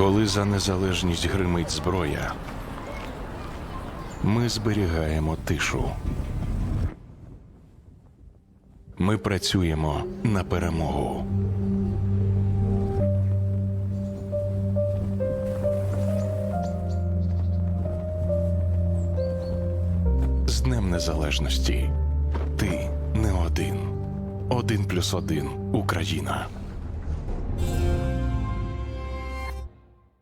Коли за незалежність гримить зброя, ми зберігаємо тишу. Ми працюємо на перемогу. З Днем Незалежності. Ти не один. Один плюс один Україна.